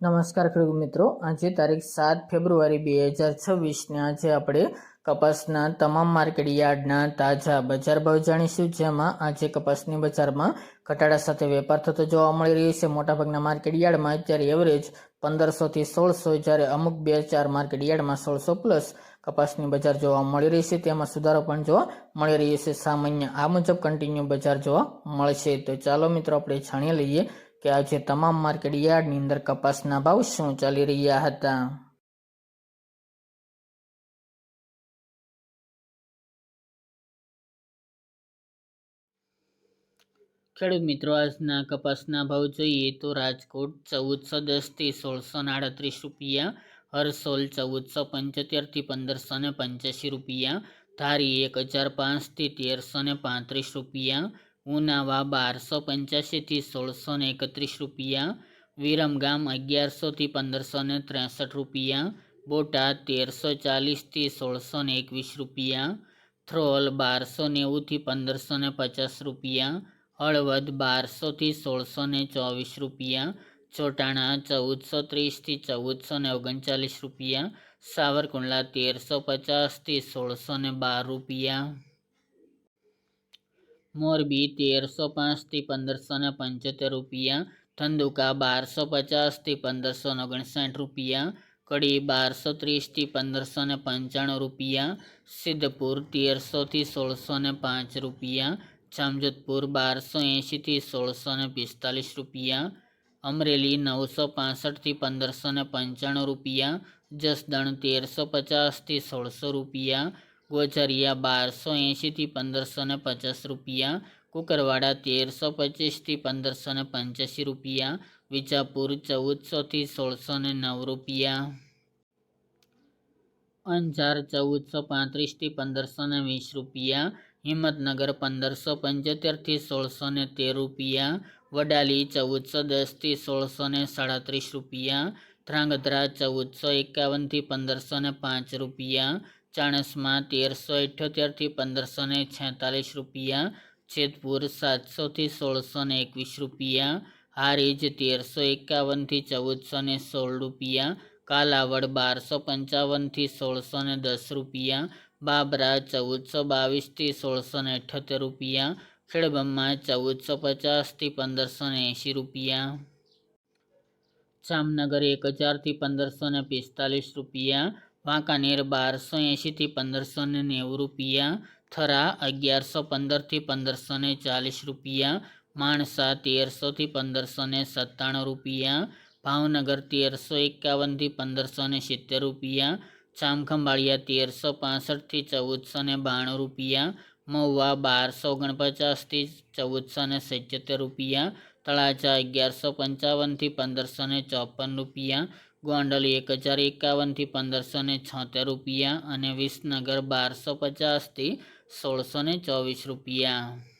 નમસ્કાર ખેડૂત મિત્રો. આજે તારીખ સાત ફેબ્રુઆરી બે હજાર છવ્વીસને આજે આપણે કપાસના તમામ માર્કેટ યાર્ડના તાજા બજાર ભાવ જાણીશું, જેમાં આજે કપાસની બજારમાં ઘટાડા સાથે વેપાર થતો જોવા મળી રહ્યો છે. મોટાભાગના માર્કેટ યાર્ડમાં અત્યારે એવરેજ પંદરસોથી સોળસો જ્યારે અમુક બે ચાર માર્કેટ યાર્ડમાં સોળસો પ્લસ કપાસની બજાર જોવા મળી રહી છે. તેમાં સુધારો પણ જોવા મળી રહ્યો છે. સામાન્ય આ મુજબ કન્ટિન્યુ બજાર જોવા મળશે. તો ચાલો મિત્રો, આપણે જાણી લઈએ કે આજે તમામ માર્કેટ યાર્ડની અંદર કપાસના ભાવ શું ચાલી રહ્યા હતા? ખેડૂત મિત્રો, આજના કપાસના ભાવ જોઈએ તો રાજકોટ ચૌદસો દસથી સોળસો આડત્રીસ રૂપિયા, હરસોલ ચૌદસો પંચોતેરથી પંદરસો ને પંચ્યાસી રૂપિયા, ધારી એક હજાર પાંચથી તેરસો ને પાંત્રીસ રૂપિયા ઉનાવા બારસો પંચ્યાસીથી સોળસો ને એકત્રીસ રૂપિયા વિરમગામ અગિયારસોથી પંદરસો ને ત્રેસઠ રૂપિયા, બોટાદ તેરસો ચાલીસથી સોળસો ને એકવીસ રૂપિયા, થ્રોલ બારસો નેવુંથી પંદરસો ને પચાસ રૂપિયા, હળવદ બારસોથી સોળસો ને ચોવીસ રૂપિયા, ચોટાણા ચૌદસો ત્રીસથી ચૌદસો ને ઓગણચાલીસ રૂપિયા, સાવરકુંડલા તેરસો પચાસથી સોળસો ને બાર રૂપિયા. મોરબી તેરસો પાંચથી પંદરસો ને પંચોતેર રૂપિયા ધંધુકા બારસો પચાસથી પંદરસો ને ઓગણસાઠ રૂપિયા કડી બારસો ત્રીસથી પંદરસો ને પંચાણું રૂપિયા સિદ્ધપુર તેરસોથી સોળસો ને પાંચ રૂપિયા જામજોધપુર બારસો એંશીથી સોળસો ને પિસ્તાલીસ રૂપિયા અમરેલી નવસો પાસઠથી પંદરસો ને પંચાણું રૂપિયા જસદણ તેરસો પચાસથી સોળસો રૂપિયા ગોઝરિયા બારસો એંશીથી પંદરસો ને પચાસ રૂપિયા, કુકરવાડા તેરસો પચીસથી પંદરસો ને પંચ્યાસી રૂપિયા, વિજાપુર ચૌદસોથી સોળસો ને નવ રૂપિયા. અંજાર ચૌદસો પાંત્રીસથી પંદરસો ને વીસ રૂપિયા, હિંમતનગર પંદરસો પંચોતેરથી સોળસો ને તેર રૂપિયા, વડાલી ચૌદસો દસથી સોળસો ને સાડત્રીસ રૂપિયા, ધ્રાંગધ્રા ચૌદસો એકાવનથી પંદરસો ને પાંચ રૂપિયા ચાણસમાં તેરસો અઠ્યોતેરથી પંદરસો ને છેતાલીસ રૂપિયા, જેતપુર સાતસોથી સોળસો ને એકવીસ રૂપિયા, હારીજ તેરસો એકાવનથી ચૌદસો ને સોળ રૂપિયા, કાલાવડ બારસો પંચાવનથી સોળસો ને દસ રૂપિયા, બાબરા ચૌદસો બાવીસથી સોળસો ને અઠ્યોતેર રૂપિયા ખેડબ્રહ્મા ચૌદસો પચાસથી પંદરસો ને એંશી રૂપિયા. જામનગર એક હજારથી પંદરસો ને પિસ્તાલીસ રૂપિયા વાંકાનેર બારસો એંશીથી પંદરસો ને નેવું રૂપિયા, થરા અગિયારસો પંદરથી પંદરસો ને ચાલીસ રૂપિયા, માણસા તેરસોથી પંદરસો ને સત્તાણું રૂપિયા, ભાવનગર તેરસો એકાવનથી પંદરસો ને સિત્તેર રૂપિયા ચામખંભાળિયા તેરસો પાસઠથી ચૌદસો ને બાણું રૂપિયા, મહુવા બારસો ઓગણપચાસથી ચૌદસો ને સિત્યોતેર રૂપિયા, તળાજા અગિયારસો પંચાવનથી પંદરસો ને ચોપન રૂપિયા ગોંડલ એક હજાર એકાવનથી પંદરસો ને છોતેર રૂપિયા અને વિસનગર બારસો પચાસથી સોળસો ચોવીસ રૂપિયા.